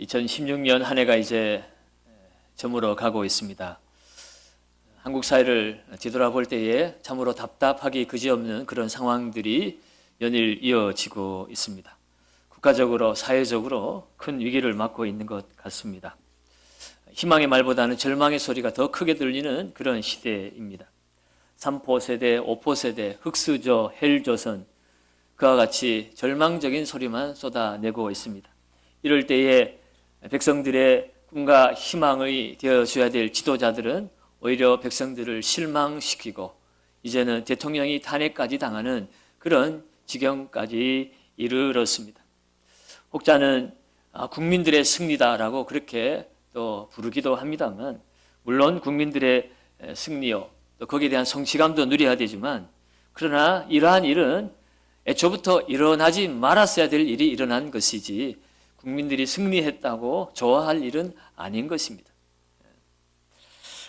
2016년 한 해가 이제 저물어 가고 있습니다. 한국 사회를 뒤돌아볼 때에 참으로 답답하기 그지없는 그런 상황들이 연일 이어지고 있습니다. 국가적으로 사회적으로 큰 위기를 맞고 있는 것 같습니다. 희망의 말보다는 절망의 소리가 더 크게 들리는 그런 시대입니다. 3포 세대, 5포 세대, 흑수저, 헬조선 그와 같이 절망적인 소리만 쏟아내고 있습니다. 이럴 때에 백성들의 꿈과 희망이 되어줘야 될 지도자들은 오히려 백성들을 실망시키고 이제는 대통령이 탄핵까지 당하는 그런 지경까지 이르렀습니다. 혹자는 아, 국민들의 승리다라고 그렇게 또 부르기도 합니다만 물론 국민들의 승리요 또 거기에 대한 성취감도 누려야 되지만 그러나 이러한 일은 애초부터 일어나지 말았어야 될 일이 일어난 것이지 국민들이 승리했다고 좋아할 일은 아닌 것입니다.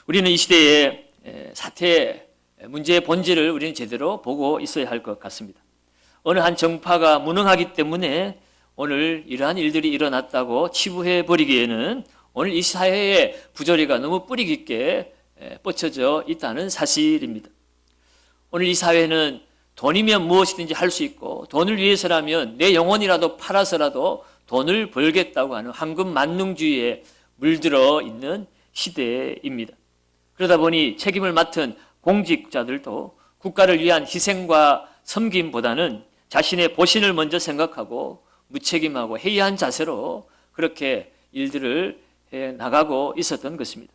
우리는 이 시대의 사태 문제의 본질을 우리는 제대로 보고 있어야 할 것 같습니다. 어느 한 정파가 무능하기 때문에 오늘 이러한 일들이 일어났다고 치부해 버리기에는 오늘 이 사회의 부조리가 너무 뿌리 깊게 뻗쳐져 있다는 사실입니다. 오늘 이 사회는 돈이면 무엇이든지 할 수 있고 돈을 위해서라면 내 영혼이라도 팔아서라도 돈을 벌겠다고 하는 황금 만능주의에 물들어 있는 시대입니다. 그러다 보니 책임을 맡은 공직자들도 국가를 위한 희생과 섬김보다는 자신의 보신을 먼저 생각하고 무책임하고 해이한 자세로 그렇게 일들을 해 나가고 있었던 것입니다.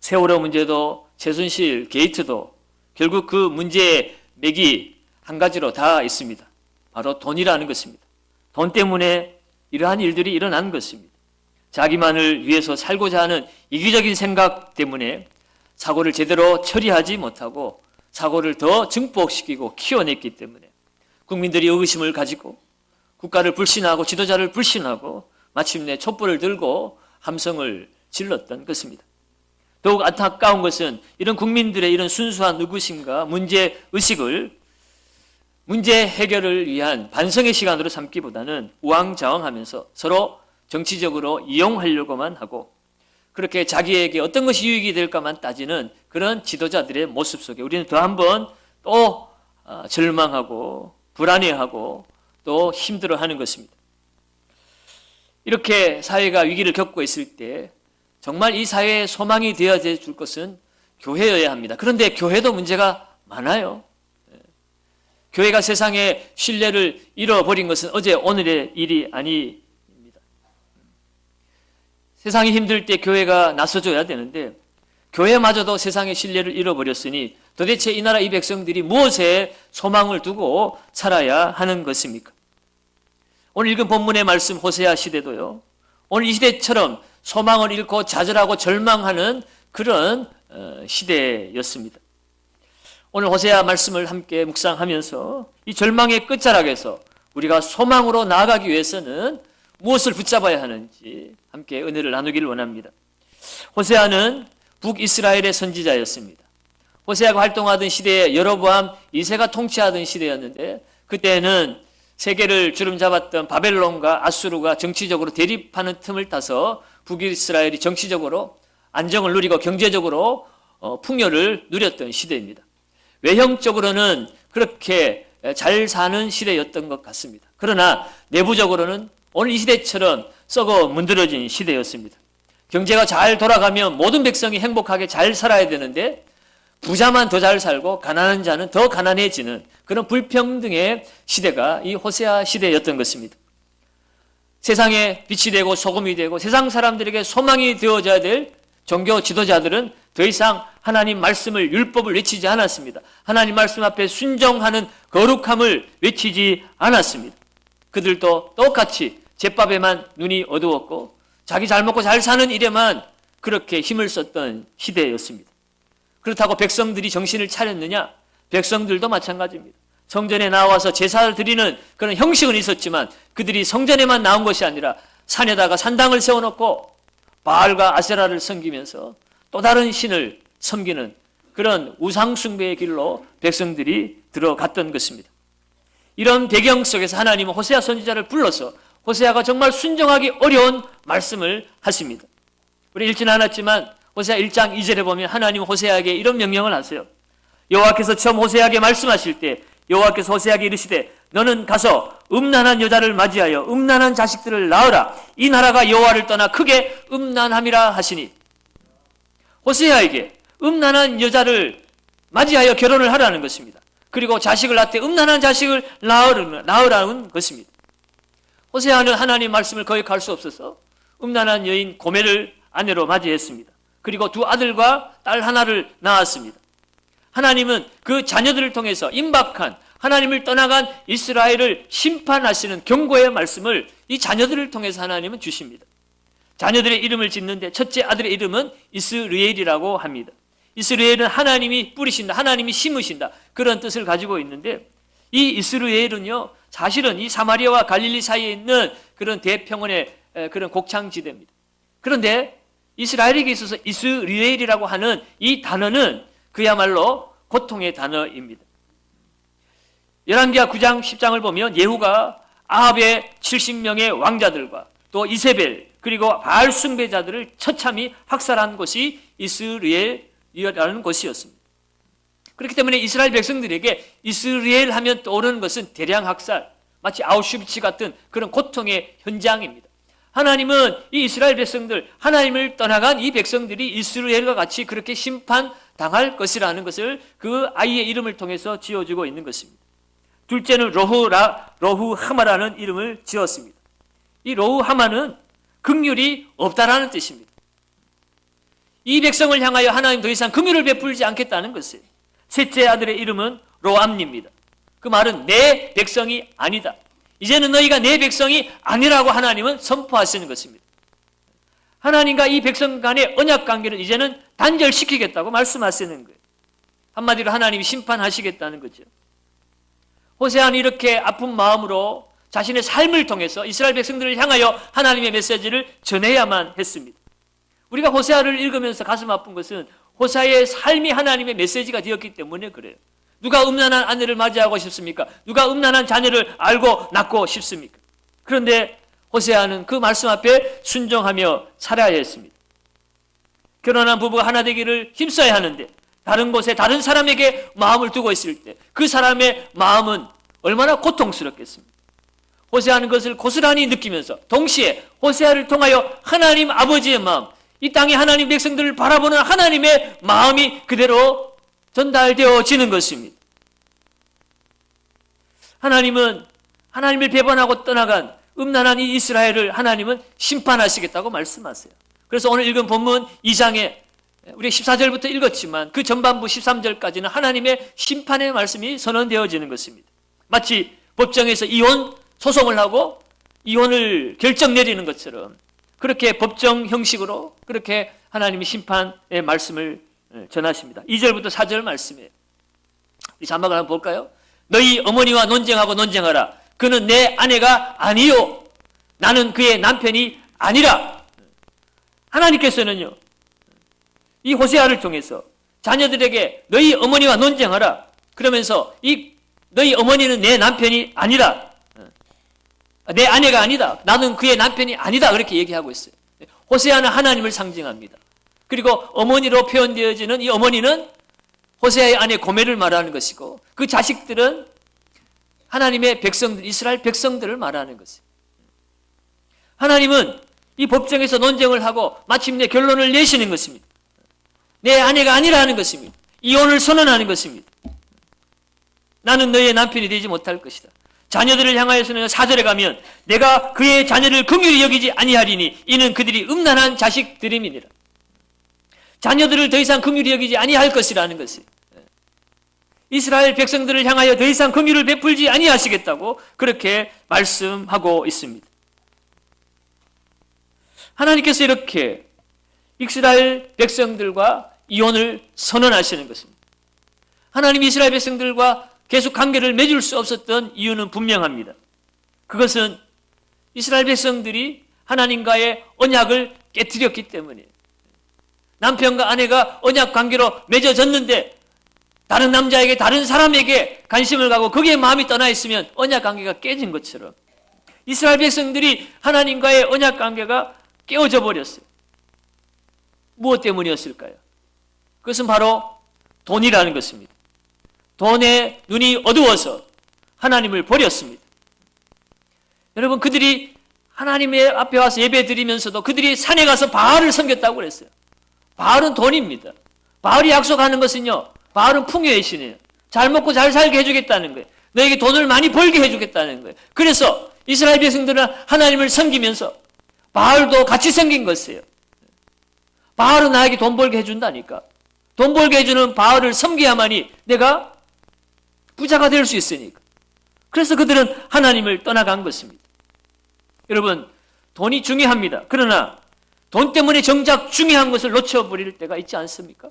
세월호 문제도 최순실 게이트도 결국 그 문제의 맥이 한 가지로 다 있습니다. 바로 돈이라는 것입니다. 돈 때문에 이러한 일들이 일어난 것입니다. 자기만을 위해서 살고자 하는 이기적인 생각 때문에 사고를 제대로 처리하지 못하고 사고를 더 증폭시키고 키워냈기 때문에 국민들이 의구심을 가지고 국가를 불신하고 지도자를 불신하고 마침내 촛불을 들고 함성을 질렀던 것입니다. 더욱 안타까운 것은 이런 국민들의 이런 순수한 의구심과 문제 의식을 문제 해결을 위한 반성의 시간으로 삼기보다는 우왕좌왕하면서 서로 정치적으로 이용하려고만 하고 그렇게 자기에게 어떤 것이 유익이 될까만 따지는 그런 지도자들의 모습 속에 우리는 더 한 번 또 어, 절망하고 불안해하고 또 힘들어하는 것입니다. 이렇게 사회가 위기를 겪고 있을 때 정말 이 사회에 소망이 되어야 줄 것은 교회여야 합니다. 그런데 교회도 문제가 많아요. 예. 교회가 세상에 신뢰를 잃어버린 것은 어제 오늘의 일이 아닙니다. 세상이 힘들 때 교회가 나서줘야 되는데 교회마저도 세상의 신뢰를 잃어버렸으니 도대체 이 나라 이 백성들이 무엇에 소망을 두고 살아야 하는 것입니까? 오늘 읽은 본문의 말씀 호세아 시대도요. 오늘 이 시대처럼 소망을 잃고 좌절하고 절망하는 그런 어, 시대였습니다. 오늘 호세아 말씀을 함께 묵상하면서 이 절망의 끝자락에서 우리가 소망으로 나아가기 위해서는 무엇을 붙잡아야 하는지 함께 은혜를 나누기를 원합니다. 호세아는 북이스라엘의 선지자였습니다. 호세아가 활동하던 시대에 여로보암 2세가 통치하던 시대였는데 그때는 세계를 주름 잡았던 바벨론과 아수르가 정치적으로 대립하는 틈을 타서 북이스라엘이 정치적으로 안정을 누리고 경제적으로 어, 풍요를 누렸던 시대입니다. 외형적으로는 그렇게 잘 사는 시대였던 것 같습니다. 그러나 내부적으로는 오늘 이 시대처럼 썩어 문드러진 시대였습니다. 경제가 잘 돌아가면 모든 백성이 행복하게 잘 살아야 되는데 부자만 더 잘 살고 가난한 자는 더 가난해지는 그런 불평등의 시대가 이 호세아 시대였던 것입니다. 세상에 빛이 되고 소금이 되고 세상 사람들에게 소망이 되어져야 될 종교 지도자들은 더 이상 하나님 말씀을 율법을 외치지 않았습니다. 하나님 말씀 앞에 순종하는 거룩함을 외치지 않았습니다. 그들도 똑같이 제밥에만 눈이 어두웠고 자기 잘 먹고 잘 사는 일에만 그렇게 힘을 썼던 시대였습니다. 그렇다고 백성들이 정신을 차렸느냐? 백성들도 마찬가지입니다. 성전에 나와서 제사를 드리는 그런 형식은 있었지만 그들이 성전에만 나온 것이 아니라 산에다가 산당을 세워놓고 바알과 아세라를 섬기면서 또 다른 신을 섬기는 그런 우상숭배의 길로 백성들이 들어갔던 것입니다. 이런 배경 속에서 하나님은 호세아 선지자를 불러서 호세아가 정말 순종하기 어려운 말씀을 하십니다. 우리 읽지는 않았지만 호세아 1장 2절에 보면 하나님 호세아에게 이런 명령을 하세요. 여호와께서 처음 호세아에게 말씀하실 때 여호와께서 호세아에게 이르시되 너는 가서 음란한 여자를 맞이하여 음란한 자식들을 낳으라 이 나라가 여호와를 떠나 크게 음란함이라 하시니 호세아에게 음란한 여자를 맞이하여 결혼을 하라는 것입니다. 그리고 자식을 낳되 음란한 자식을 낳으라, 낳으라는 것입니다. 호세아는 하나님 말씀을 거역할 수 없어서 음란한 여인 고멜을 아내로 맞이했습니다. 그리고 두 아들과 딸 하나를 낳았습니다. 하나님은 그 자녀들을 통해서 임박한 하나님을 떠나간 이스라엘을 심판하시는 경고의 말씀을 이 자녀들을 통해서 하나님은 주십니다. 자녀들의 이름을 짓는데 첫째 아들의 이름은 이스르엘이라고 합니다. 이스라엘은 하나님이 뿌리신다, 하나님이 심으신다 그런 뜻을 가지고 있는데 이 이스라엘은요 사실은 이 사마리아와 갈릴리 사이에 있는 그런 대평원의 에, 그런 곡창지대입니다. 그런데 이스라엘에게 있어서 이스라엘이라고 하는 이 단어는 그야말로 고통의 단어입니다. 열왕기하 9장 10장을 보면 예후가 아합의 70명의 왕자들과 또 이세벨 그리고 바알 숭배자들을 처참히 학살한 곳이 이스라엘 이라는 곳이었습니다. 그렇기 때문에 이스라엘 백성들에게 이스라엘 하면 떠오르는 것은 대량 학살, 마치 아우슈비츠 같은 그런 고통의 현장입니다. 하나님은 이 이스라엘 백성들, 하나님을 떠나간 이 백성들이 이스라엘과 같이 그렇게 심판당할 것이라는 것을 그 아이의 이름을 통해서 지어주고 있는 것입니다. 둘째는 로후라, 로후 하마라는 이름을 지었습니다. 이 로후 하마는 긍휼이 없다라는 뜻입니다. 이 백성을 향하여 하나님 더 이상 긍휼을 베풀지 않겠다는 것이에요. 셋째 아들의 이름은 로암니입니다. 그 말은 내 백성이 아니다. 이제는 너희가 내 백성이 아니라고 하나님은 선포하시는 것입니다. 하나님과 이 백성 간의 언약 관계를 이제는 단절시키겠다고 말씀하시는 거예요. 한마디로 하나님이 심판하시겠다는 거죠. 호세아는 이렇게 아픈 마음으로 자신의 삶을 통해서 이스라엘 백성들을 향하여 하나님의 메시지를 전해야만 했습니다. 우리가 호세아를 읽으면서 가슴 아픈 것은 호세아의 삶이 하나님의 메시지가 되었기 때문에 그래요. 누가 음란한 아내를 맞이하고 싶습니까? 누가 음란한 자녀를 알고 낳고 싶습니까? 그런데 호세아는 그 말씀 앞에 순종하며 살아야 했습니다. 결혼한 부부가 하나 되기를 힘써야 하는데 다른 곳에 다른 사람에게 마음을 두고 있을 때 그 사람의 마음은 얼마나 고통스럽겠습니까? 호세아는 것을 고스란히 느끼면서 동시에 호세아를 통하여 하나님 아버지의 마음, 이 땅의 하나님 백성들을 바라보는 하나님의 마음이 그대로 전달되어지는 것입니다. 하나님은 하나님을 배반하고 떠나간 음란한 이 이스라엘을 하나님은 심판하시겠다고 말씀하세요. 그래서 오늘 읽은 본문 2장에 우리 14절부터 읽었지만 그 전반부 13절까지는 하나님의 심판의 말씀이 선언되어지는 것입니다. 마치 법정에서 이혼 소송을 하고 이혼을 결정 내리는 것처럼 그렇게 법정 형식으로 그렇게 하나님이 심판의 말씀을 전하십니다. 2절부터 4절 말씀이에요. 이 자막을 한번 볼까요? 너희 어머니와 논쟁하고 논쟁하라. 그는 내 아내가 아니요. 나는 그의 남편이 아니라. 하나님께서는요. 이 호세아를 통해서 자녀들에게 너희 어머니와 논쟁하라. 그러면서 이 너희 어머니는 내 남편이 아니라. 내 아내가 아니다. 나는 그의 남편이 아니다. 그렇게 얘기하고 있어요. 호세아는 하나님을 상징합니다. 그리고 어머니로 표현되어지는 이 어머니는 호세아의 아내 고멜을 말하는 것이고 그 자식들은 하나님의 백성들, 이스라엘 백성들을 말하는 것이에요. 하나님은 이 법정에서 논쟁을 하고 마침내 결론을 내시는 것입니다. 내 아내가 아니라는 것입니다. 이혼을 선언하는 것입니다. 나는 너의 남편이 되지 못할 것이다. 자녀들을 향하여서는 사절에 가면 내가 그의 자녀를 긍휼히 여기지 아니하리니 이는 그들이 음란한 자식들임이니라. 자녀들을 더 이상 긍휼히 여기지 아니할 것이라는 것이 이스라엘 백성들을 향하여 더 이상 긍휼을 베풀지 아니하시겠다고 그렇게 말씀하고 있습니다. 하나님께서 이렇게 이스라엘 백성들과 이혼을 선언하시는 것입니다. 하나님 이스라엘 백성들과 계속 관계를 맺을 수 없었던 이유는 분명합니다. 그것은 이스라엘 백성들이 하나님과의 언약을 깨뜨렸기 때문이에요. 남편과 아내가 언약 관계로 맺어졌는데 다른 남자에게 다른 사람에게 관심을 가고 거기에 마음이 떠나 있으면 언약 관계가 깨진 것처럼 이스라엘 백성들이 하나님과의 언약 관계가 깨어져 버렸어요. 무엇 때문이었을까요? 그것은 바로 돈이라는 것입니다. 돈에 눈이 어두워서 하나님을 버렸습니다. 여러분 그들이 하나님의 앞에 와서 예배 드리면서도 그들이 산에 가서 바알을 섬겼다고 그랬어요. 바알은 돈입니다. 바알이 약속하는 것은요. 바알은 풍요의 신이에요. 잘 먹고 잘 살게 해주겠다는 거예요. 너에게 돈을 많이 벌게 해주겠다는 거예요. 그래서 이스라엘 백성들은 하나님을 섬기면서 바알도 같이 섬긴 것이에요. 바알은 나에게 돈 벌게 해준다니까. 돈 벌게 해주는 바알을 섬겨야만이 내가 부자가 될 수 있으니까. 그래서 그들은 하나님을 떠나간 것입니다. 여러분, 돈이 중요합니다. 그러나 돈 때문에 정작 중요한 것을 놓쳐버릴 때가 있지 않습니까?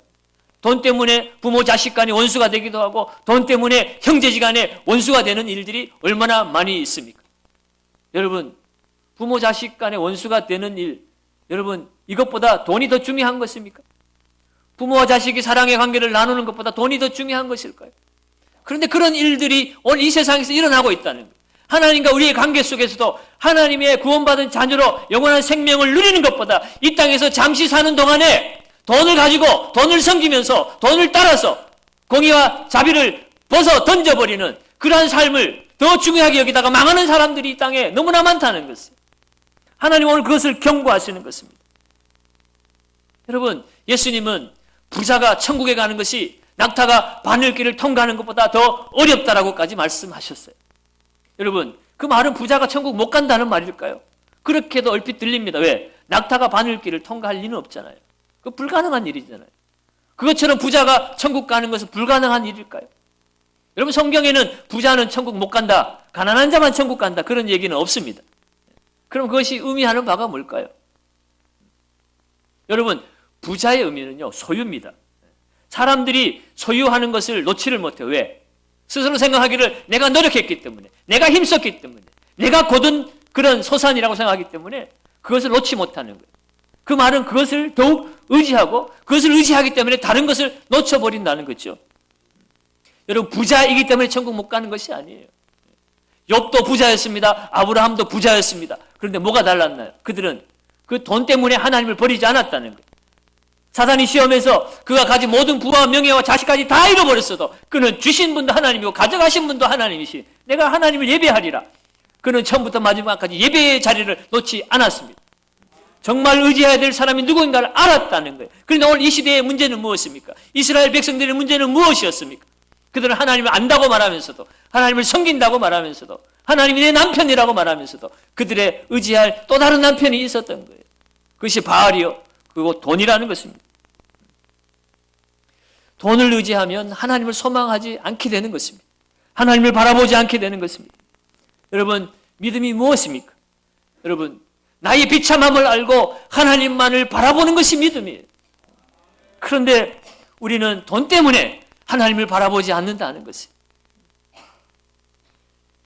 돈 때문에 부모 자식 간의 원수가 되기도 하고 돈 때문에 형제지 간의 원수가 되는 일들이 얼마나 많이 있습니까? 여러분, 부모 자식 간의 원수가 되는 일, 여러분, 이것보다 돈이 더 중요한 것입니까? 부모와 자식이 사랑의 관계를 나누는 것보다 돈이 더 중요한 것일까요? 그런데 그런 일들이 오늘 이 세상에서 일어나고 있다는 거예요. 하나님과 우리의 관계 속에서도 하나님의 구원받은 자녀로 영원한 생명을 누리는 것보다 이 땅에서 잠시 사는 동안에 돈을 가지고 돈을 섬기면서 돈을 따라서 공의와 자비를 벗어 던져버리는 그러한 삶을 더 중요하게 여기다가 망하는 사람들이 이 땅에 너무나 많다는 것이에요. 하나님 오늘 그것을 경고하시는 것입니다. 여러분, 예수님은 부자가 천국에 가는 것이 낙타가 바늘길을 통과하는 것보다 더 어렵다라고까지 말씀하셨어요. 여러분, 그 말은 부자가 천국 못 간다는 말일까요? 그렇게도 얼핏 들립니다. 왜? 낙타가 바늘길을 통과할 리는 없잖아요. 그 불가능한 일이잖아요. 그것처럼 부자가 천국 가는 것은 불가능한 일일까요? 여러분 성경에는 부자는 천국 못 간다. 가난한 자만 천국 간다. 그런 얘기는 없습니다. 그럼 그것이 의미하는 바가 뭘까요? 여러분 부자의 의미는요 소유입니다. 사람들이 소유하는 것을 놓지를 못해요. 왜? 스스로 생각하기를 내가 노력했기 때문에, 내가 힘썼기 때문에, 내가 거둔 그런 소산이라고 생각하기 때문에 그것을 놓지 못하는 거예요. 그 말은 그것을 더욱 의지하고 그것을 의지하기 때문에 다른 것을 놓쳐버린다는 거죠. 여러분 부자이기 때문에 천국 못 가는 것이 아니에요. 욥도 부자였습니다. 아브라함도 부자였습니다. 그런데 뭐가 달랐나요? 그들은 그 돈 때문에 하나님을 버리지 않았다는 거예요. 사단이 시험에서 그가 가진 모든 부와 명예와 자식까지 다 잃어버렸어도 그는 주신 분도 하나님이고 가져가신 분도 하나님이시. 내가 하나님을 예배하리라. 그는 처음부터 마지막까지 예배의 자리를 놓지 않았습니다. 정말 의지해야 될 사람이 누구인가를 알았다는 거예요. 그런데 오늘 이 시대의 문제는 무엇입니까? 이스라엘 백성들의 문제는 무엇이었습니까? 그들은 하나님을 안다고 말하면서도 하나님을 섬긴다고 말하면서도 하나님이 내 남편이라고 말하면서도 그들의 의지할 또 다른 남편이 있었던 거예요. 그것이 바알이요. 그리고 돈이라는 것입니다. 돈을 의지하면 하나님을 소망하지 않게 되는 것입니다. 하나님을 바라보지 않게 되는 것입니다. 여러분, 믿음이 무엇입니까? 여러분, 나의 비참함을 알고 하나님만을 바라보는 것이 믿음이에요. 그런데 우리는 돈 때문에 하나님을 바라보지 않는다는 것이.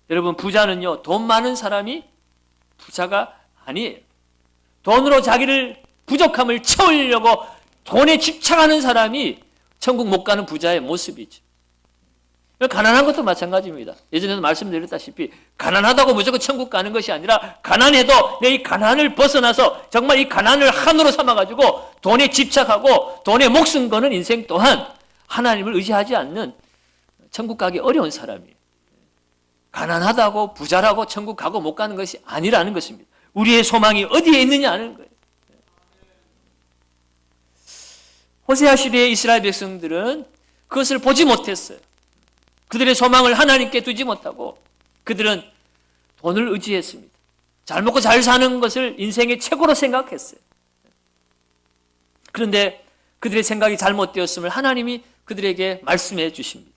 여러분, 부자는요, 돈 많은 사람이 부자가 아니에요. 돈으로 자기를 부족함을 채우려고 돈에 집착하는 사람이 천국 못 가는 부자의 모습이죠. 가난한 것도 마찬가지입니다. 예전에도 말씀드렸다시피 가난하다고 무조건 천국 가는 것이 아니라 가난해도 내 이 가난을 벗어나서 정말 이 가난을 한으로 삼아가지고 돈에 집착하고 돈에 목숨 거는 인생 또한 하나님을 의지하지 않는 천국 가기 어려운 사람이에요. 가난하다고 부자라고 천국 가고 못 가는 것이 아니라는 것입니다. 우리의 소망이 어디에 있느냐 하는 거예요. 호세아 시대의 이스라엘 백성들은 그것을 보지 못했어요. 그들의 소망을 하나님께 두지 못하고 그들은 돈을 의지했습니다. 잘 먹고 잘 사는 것을 인생의 최고로 생각했어요. 그런데 그들의 생각이 잘못되었음을 하나님이 그들에게 말씀해 주십니다.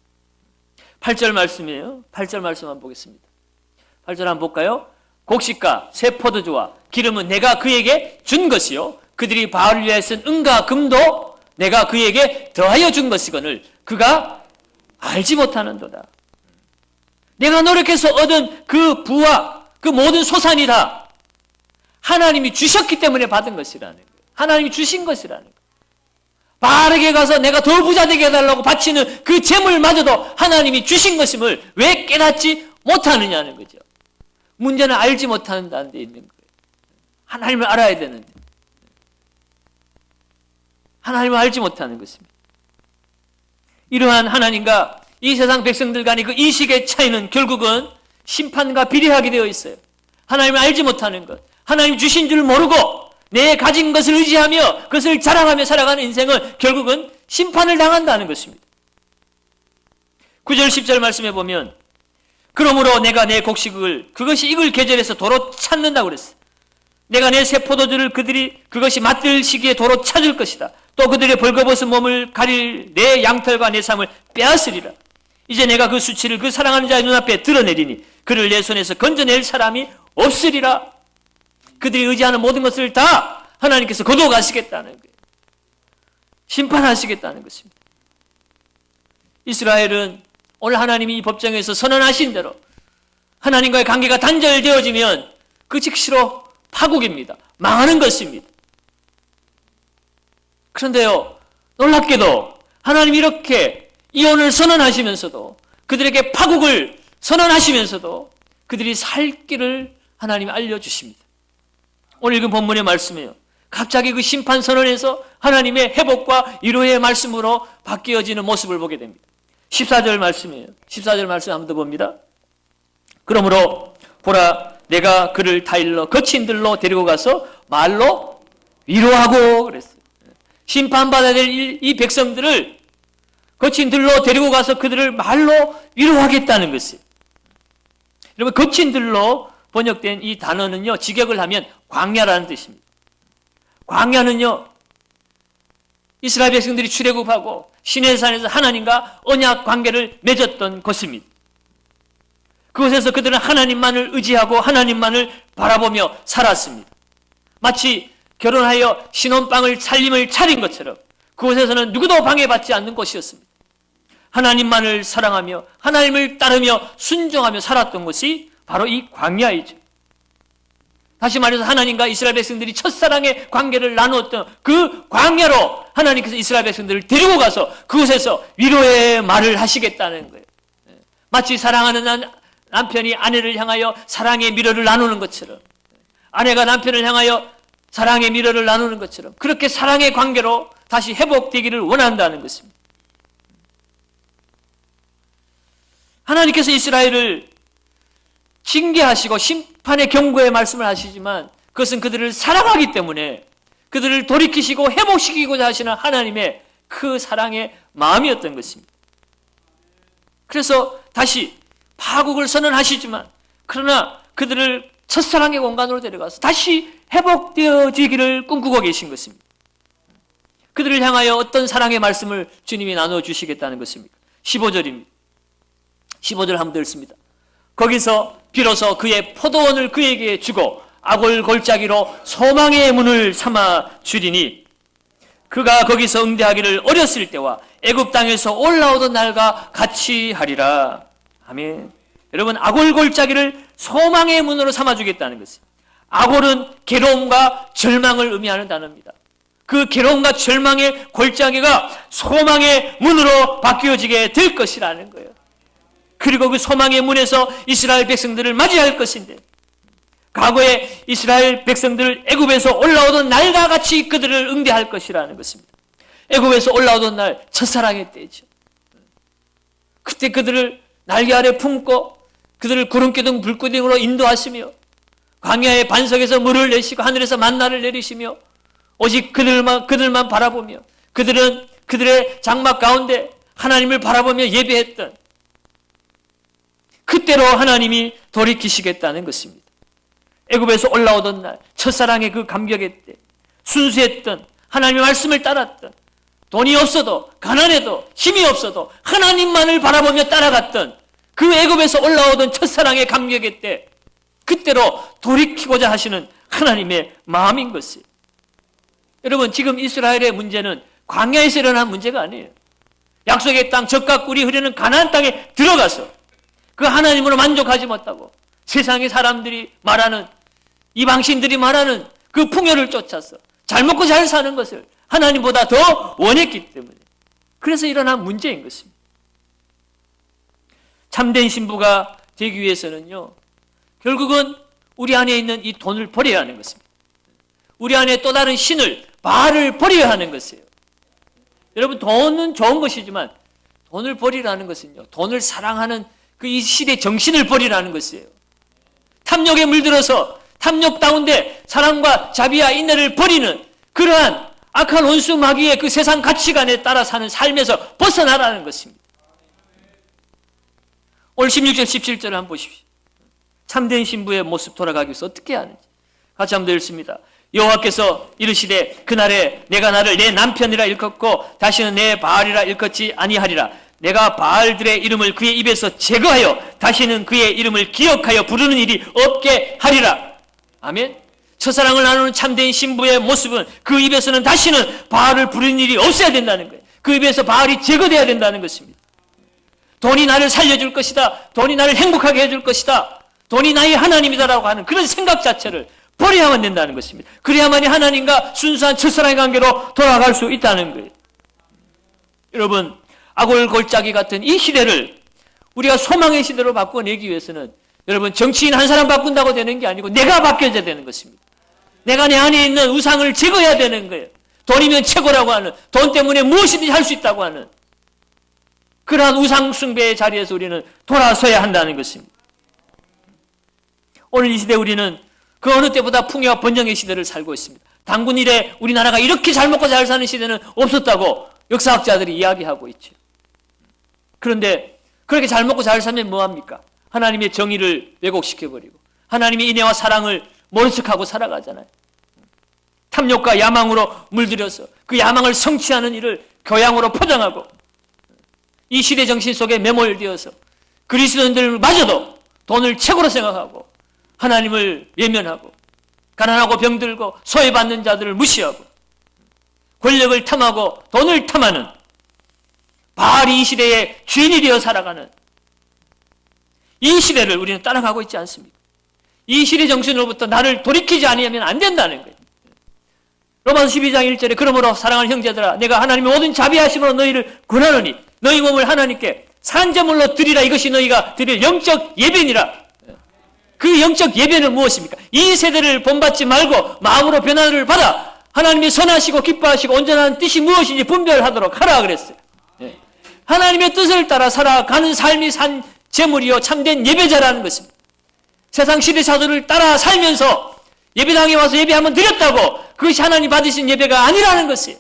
8절 말씀이에요. 8절 말씀 한번 보겠습니다. 8절 한번 볼까요? 곡식과 새 포도주와 기름은 내가 그에게 준 것이요. 그들이 바울을 위하여 쓴 은과 금도 내가 그에게 더하여 준 것이거늘 그가 알지 못하는도다. 내가 노력해서 얻은 그 부와 그 모든 소산이 다 하나님이 주셨기 때문에 받은 것이라는 거예요. 하나님이 주신 것이라는 거예요. 바르게 가서 내가 더 부자 되게 해달라고 바치는 그 재물마저도 하나님이 주신 것임을 왜 깨닫지 못하느냐는 거죠. 문제는 알지 못하는 데 있는 거예요. 하나님을 알아야 되는데. 하나님을 알지 못하는 것입니다. 이러한 하나님과 이 세상 백성들 간의 그 인식의 차이는 결국은 심판과 비례하게 되어 있어요. 하나님을 알지 못하는 것, 하나님 주신 줄 모르고 내 가진 것을 의지하며 그것을 자랑하며 살아가는 인생은 결국은 심판을 당한다는 것입니다. 9절 10절 말씀해 보면 그러므로 내가 내 곡식을 그것이 익을 계절에서 도로 찾는다고 그랬어요. 내가 내 새 포도주를 그들이 그것이 맛들 시기에 도로 찾을 것이다. 또 그들의 벌거벗은 몸을 가릴 내 양털과 내 삶을 빼앗으리라. 이제 내가 그 수치를 그 사랑하는 자의 눈앞에 드러내리니 그를 내 손에서 건져낼 사람이 없으리라. 그들이 의지하는 모든 것을 다 하나님께서 거둬가시겠다는 거예요. 심판하시겠다는 것입니다. 이스라엘은 오늘 하나님이 이 법정에서 선언하신 대로 하나님과의 관계가 단절되어지면 그 즉시로 파국입니다. 망하는 것입니다. 그런데요, 놀랍게도 하나님이 이렇게 이혼을 선언하시면서도 그들에게 파국을 선언하시면서도 그들이 살 길을 하나님이 알려주십니다. 오늘 읽은 본문의 말씀이에요. 갑자기 그 심판 선언에서 하나님의 회복과 위로의 말씀으로 바뀌어지는 모습을 보게 됩니다. 14절 말씀이에요. 14절 말씀 한번 더 봅니다. 그러므로 보라 내가 그를 타일러 거친 들로 데리고 가서 말로 위로하고 그랬어요. 심판받아야 될 이 백성들을 거친 들로 데리고 가서 그들을 말로 위로하겠다는 것이에요. 여러분 거친 들로 번역된 이 단어는요 직역을 하면 광야라는 뜻입니다. 광야는요 이스라엘 백성들이 출애굽하고 시내산에서 하나님과 언약 관계를 맺었던 곳입니다. 그곳에서 그들은 하나님만을 의지하고 하나님만을 바라보며 살았습니다. 마치 결혼하여 신혼방을 살림을 차린 것처럼 그곳에서는 누구도 방해받지 않는 곳이었습니다. 하나님만을 사랑하며 하나님을 따르며 순종하며 살았던 것이 바로 이 광야이죠. 다시 말해서 하나님과 이스라엘 백성들이 첫사랑의 관계를 나누었던 그 광야로 하나님께서 이스라엘 백성들을 데리고 가서 그곳에서 위로의 말을 하시겠다는 거예요. 마치 사랑하는 남편이 아내를 향하여 사랑의 미로를 나누는 것처럼 아내가 남편을 향하여 사랑의 미로를 나누는 것처럼 그렇게 사랑의 관계로 다시 회복되기를 원한다는 것입니다. 하나님께서 이스라엘을 징계하시고 심판의 경고의 말씀을 하시지만 그것은 그들을 사랑하기 때문에 그들을 돌이키시고 회복시키고자 하시는 하나님의 그 사랑의 마음이었던 것입니다. 그래서 다시 파국을 선언하시지만 그러나 그들을 첫사랑의 공간으로 데려가서 다시 회복되어지기를 꿈꾸고 계신 것입니다. 그들을 향하여 어떤 사랑의 말씀을 주님이 나눠주시겠다는 것입니까? 15절입니다. 15절 한번 읽습니다. 거기서 비로소 그의 포도원을 그에게 주고 악을 골짜기로 소망의 문을 삼아 주리니 그가 거기서 응대하기를 어렸을 때와 애굽 땅에서 올라오던 날과 같이 하리라. 아멘. 여러분 악골 골짜기를 소망의 문으로 삼아 주겠다는 것입니다. 악골은 괴로움과 절망을 의미하는 단어입니다. 그 괴로움과 절망의 골짜기가 소망의 문으로 바뀌어지게 될 것이라는 거예요. 그리고 그 소망의 문에서 이스라엘 백성들을 맞이할 것인데 과거에 이스라엘 백성들을 애굽에서 올라오던 날과 같이 그들을 응대할 것이라는 것입니다. 애굽에서 올라오던 날 첫사랑의 때죠. 그때 그들을 날개 아래 품고 그들을 구름기둥 불기둥으로 인도하시며 광야의 반석에서 물을 내시고 하늘에서 만나를 내리시며 오직 그들만 그들만 바라보며 그들은 그들의 장막 가운데 하나님을 바라보며 예배했던 그때로 하나님이 돌이키시겠다는 것입니다. 애굽에서 올라오던 날 첫사랑의 그 감격의 때 순수했던 하나님의 말씀을 따랐던 돈이 없어도 가난해도 힘이 없어도 하나님만을 바라보며 따라갔던 그 애굽에서 올라오던 첫사랑의 감격의 때 그때로 돌이키고자 하시는 하나님의 마음인 것이에요. 여러분 지금 이스라엘의 문제는 광야에서 일어난 문제가 아니에요. 약속의 땅 적과 꿀이 흐르는 가나안 땅에 들어가서 그 하나님으로 만족하지 못하고 세상의 사람들이 말하는 이방신들이 말하는 그 풍요를 쫓아서 잘 먹고 잘 사는 것을 하나님보다 더 원했기 때문에 그래서 일어난 문제인 것입니다. 참된 신부가 되기 위해서는요 결국은 우리 안에 있는 이 돈을 버려야 하는 것입니다. 우리 안에 또 다른 신을 바알을 버려야 하는 것이에요. 여러분 돈은 좋은 것이지만 돈을 버리라는 것은요. 돈을 사랑하는 그 이 시대 정신을 버리라는 것이에요. 탐욕에 물들어서 탐욕 가운데 사랑과 자비와 인내를 버리는 그러한 악한 원수 마귀의 그 세상 가치관에 따라 사는 삶에서 벗어나라는 것입니다. 오늘 16절 17절을 한번 보십시오. 참된 신부의 모습 돌아가기 위해서 어떻게 하는지 같이 한번 읽습니다. 여호와께서 이르시되 그날에 내가 나를 내 남편이라 일컫고 다시는 내 바알이라 일컫지 아니하리라. 내가 바알들의 이름을 그의 입에서 제거하여 다시는 그의 이름을 기억하여 부르는 일이 없게 하리라. 아멘. 첫사랑을 나누는 참된 신부의 모습은 그 입에서는 다시는 바알을 부르는 일이 없어야 된다는 거예요. 그 입에서 바알이 제거돼야 된다는 것입니다. 돈이 나를 살려줄 것이다. 돈이 나를 행복하게 해줄 것이다. 돈이 나의 하나님이다라고 하는 그런 생각 자체를 버려야만 된다는 것입니다. 그래야만이 하나님과 순수한 첫사랑의 관계로 돌아갈 수 있다는 거예요. 여러분, 아골골짜기 같은 이 시대를 우리가 소망의 시대로 바꿔내기 위해서는 여러분 정치인 한 사람 바꾼다고 되는 게 아니고 내가 바뀌어야 되는 것입니다. 내가 내 안에 있는 우상을 제거해야 되는 거예요. 돈이면 최고라고 하는 돈 때문에 무엇이든지 할 수 있다고 하는 그러한 우상 숭배의 자리에서 우리는 돌아서야 한다는 것입니다. 오늘 이 시대 우리는 그 어느 때보다 풍요와 번영의 시대를 살고 있습니다. 당군 이래 우리나라가 이렇게 잘 먹고 잘 사는 시대는 없었다고 역사학자들이 이야기하고 있죠. 그런데 그렇게 잘 먹고 잘 살면 뭐합니까? 하나님의 정의를 왜곡시켜버리고 하나님의 인애와 사랑을 모른 척하고 살아가잖아요. 탐욕과 야망으로 물들여서 그 야망을 성취하는 일을 교양으로 포장하고 이 시대 정신 속에 매몰되어서 그리스도인들마저도 돈을 최고로 생각하고 하나님을 외면하고 가난하고 병들고 소외받는 자들을 무시하고 권력을 탐하고 돈을 탐하는 바알이 이 시대의 주인이 되어 살아가는 이 시대를 우리는 따라가고 있지 않습니까? 이 시대 정신으로부터 나를 돌이키지 아니하면 안 된다는 거예요. 로마서 12장 1절에 그러므로 사랑하는 형제들아 내가 하나님의 모든 자비하심으로 너희를 구하노니 너희 몸을 하나님께 산제물로 드리라 이것이 너희가 드릴 영적 예배니라 그 영적 예배는 무엇입니까? 이 세대를 본받지 말고 마음으로 변화를 받아 하나님이 선하시고 기뻐하시고 온전한 뜻이 무엇인지 분별하도록 하라 그랬어요. 예. 하나님의 뜻을 따라 살아가는 삶이 산 제물이요 참된 예배자라는 것입니다. 세상 시대 사도를 따라 살면서 예배당에 와서 예배 한번 드렸다고 그것이 하나님 받으신 예배가 아니라는 것이에요.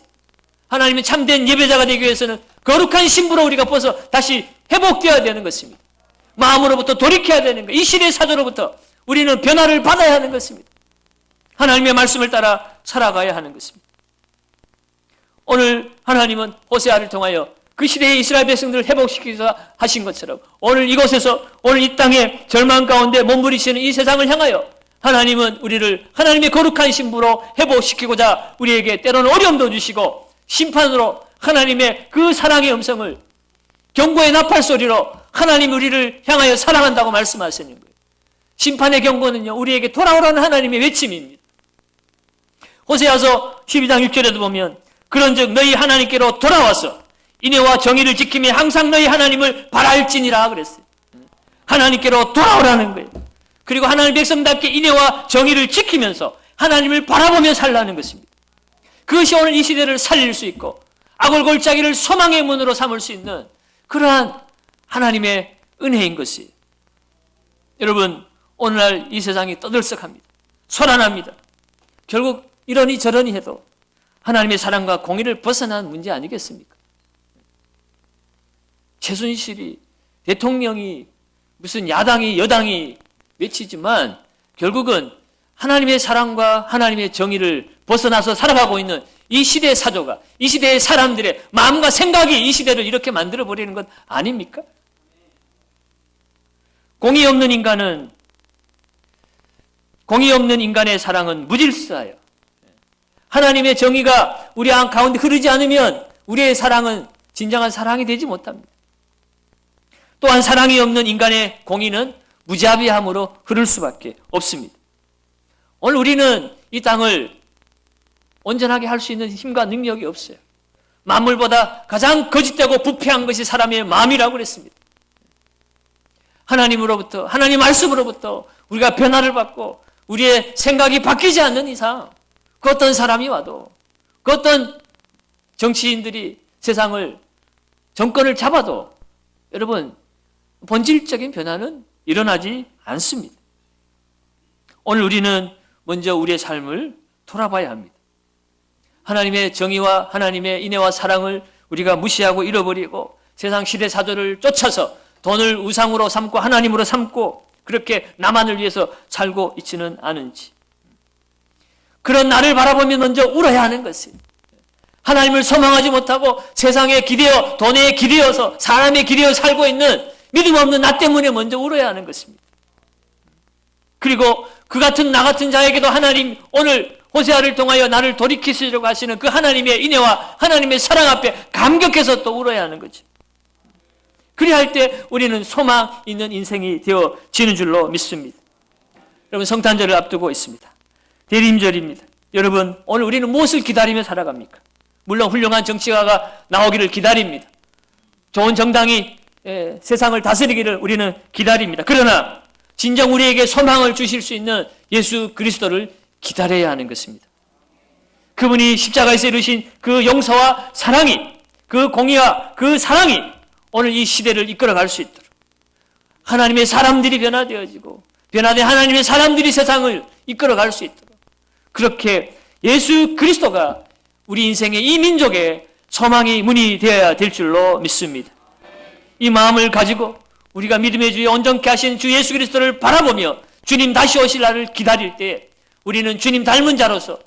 하나님의 참된 예배자가 되기 위해서는 거룩한 신부로 우리가 벗어 다시 회복되어야 되는 것입니다. 마음으로부터 돌이켜야 되는 것. 이 시대 사도로부터 우리는 변화를 받아야 하는 것입니다. 하나님의 말씀을 따라 살아가야 하는 것입니다. 오늘 하나님은 호세아를 통하여 그 시대의 이스라엘 백성들을 회복시키자 하신 것처럼 오늘 이곳에서 오늘 이 땅에 절망 가운데 몸부리시는 이 세상을 향하여 하나님은 우리를 하나님의 거룩한 신부로 회복시키고자 우리에게 때로는 어려움도 주시고 심판으로 하나님의 그 사랑의 음성을 경고의 나팔 소리로 하나님 우리를 향하여 사랑한다고 말씀하시는 거예요. 심판의 경고는요, 우리에게 돌아오라는 하나님의 외침입니다. 호세아서 12장 6절에도 보면 그런 즉 너희 하나님께로 돌아와서 인애와 정의를 지키며 항상 너희 하나님을 바랄지니라 그랬어요. 하나님께로 돌아오라는 거예요. 그리고 하나님 백성답게 인애와 정의를 지키면서 하나님을 바라보며 살라는 것입니다. 그것이 오늘 이 시대를 살릴 수 있고 아골골짜기를 소망의 문으로 삼을 수 있는 그러한 하나님의 은혜인 것이 여러분 오늘날 이 세상이 떠들썩합니다. 소란합니다. 결국 이러니 저러니 해도 하나님의 사랑과 공의를 벗어난 문제 아니겠습니까? 최순실이 대통령이 무슨 야당이 여당이 외치지만 결국은 하나님의 사랑과 하나님의 정의를 벗어나서 살아가고 있는 이 시대의 사조가 이 시대의 사람들의 마음과 생각이 이 시대를 이렇게 만들어 버리는 것 아닙니까? 공의 없는 인간은 공의 없는 인간의 사랑은 무질서하여 하나님의 정의가 우리 안 가운데 흐르지 않으면 우리의 사랑은 진정한 사랑이 되지 못합니다. 또한 사랑이 없는 인간의 공의는 무자비함으로 흐를 수밖에 없습니다. 오늘 우리는 이 땅을 온전하게 할 수 있는 힘과 능력이 없어요. 만물보다 가장 거짓되고 부패한 것이 사람의 마음이라고 그랬습니다. 하나님으로부터 하나님 말씀으로부터 우리가 변화를 받고 우리의 생각이 바뀌지 않는 이상 그 어떤 사람이 와도 그 어떤 정치인들이 세상을 정권을 잡아도 여러분 본질적인 변화는 일어나지 않습니다. 오늘 우리는 먼저 우리의 삶을 돌아봐야 합니다. 하나님의 정의와 하나님의 인애와 사랑을 우리가 무시하고 잃어버리고 세상 시대 사조를 쫓아서 돈을 우상으로 삼고 하나님으로 삼고 그렇게 나만을 위해서 살고 있지는 않은지 그런 나를 바라보면 먼저 울어야 하는 것입니다. 하나님을 소망하지 못하고 세상에 기대어 돈에 기대어서 사람에 기대어 살고 있는 믿음 없는 나 때문에 먼저 울어야 하는 것입니다. 그리고 그 같은 나 같은 자에게도 하나님 오늘 호세아를 통하여 나를 돌이키시려고 하시는 그 하나님의 인애와 하나님의 사랑 앞에 감격해서 또 울어야 하는 거죠. 그리할 때 우리는 소망 있는 인생이 되어지는 줄로 믿습니다. 여러분 성탄절을 앞두고 있습니다. 대림절입니다. 여러분 오늘 우리는 무엇을 기다리며 살아갑니까? 물론 훌륭한 정치가가 나오기를 기다립니다. 좋은 정당이 예, 세상을 다스리기를 우리는 기다립니다. 그러나 진정 우리에게 소망을 주실 수 있는 예수 그리스도를 기다려야 하는 것입니다. 그분이 십자가에서 이루신 그 용서와 사랑이 그 공의와 그 사랑이 오늘 이 시대를 이끌어갈 수 있도록 하나님의 사람들이 변화되어지고 변화된 하나님의 사람들이 세상을 이끌어갈 수 있도록 그렇게 예수 그리스도가 우리 인생의 이 민족의 소망이 문이 되어야 될 줄로 믿습니다. 이 마음을 가지고 우리가 믿음의 주에 온전케 하신 주 예수 그리스도를 바라보며 주님 다시 오실 날을 기다릴 때 우리는 주님 닮은 자로서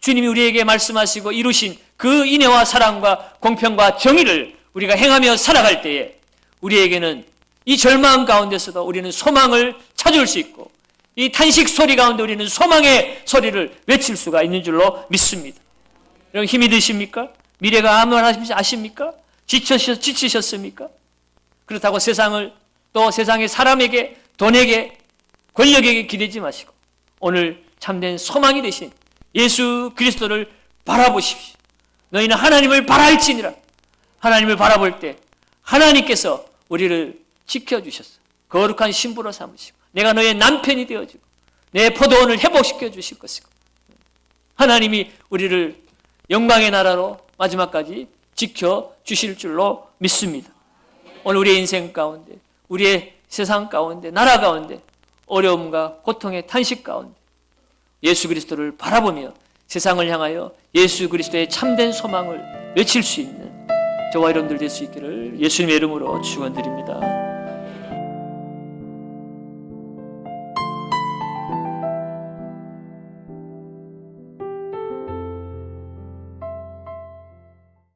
주님이 우리에게 말씀하시고 이루신 그 인애와 사랑과 공평과 정의를 우리가 행하며 살아갈 때에 우리에게는 이 절망 가운데서도 우리는 소망을 찾을 수 있고 이 탄식 소리 가운데 우리는 소망의 소리를 외칠 수가 있는 줄로 믿습니다. 여러분 힘이 드십니까? 미래가 암울하십니까? 아십니까? 지치셨, 지치셨습니까? 그렇다고 세상을 또 세상의 사람에게 돈에게 권력에게 기대지 마시고 오늘 참된 소망이 되신 예수 그리스도를 바라보십시오. 너희는 하나님을 바랄지니라. 하나님을 바라볼 때 하나님께서 우리를 지켜주셨어. 거룩한 신부로 삼으시고 내가 너의 남편이 되어주고 내 포도원을 회복시켜 주실 것이고 하나님이 우리를 영광의 나라로 마지막까지 지켜 주실 줄로 믿습니다. 오늘 우리의 인생 가운데 우리의 세상 가운데 나라 가운데 어려움과 고통의 탄식 가운데 예수 그리스도를 바라보며 세상을 향하여 예수 그리스도의 참된 소망을 외칠 수 있는 저와 여러분들 될 수 있기를 예수님의 이름으로 축원드립니다.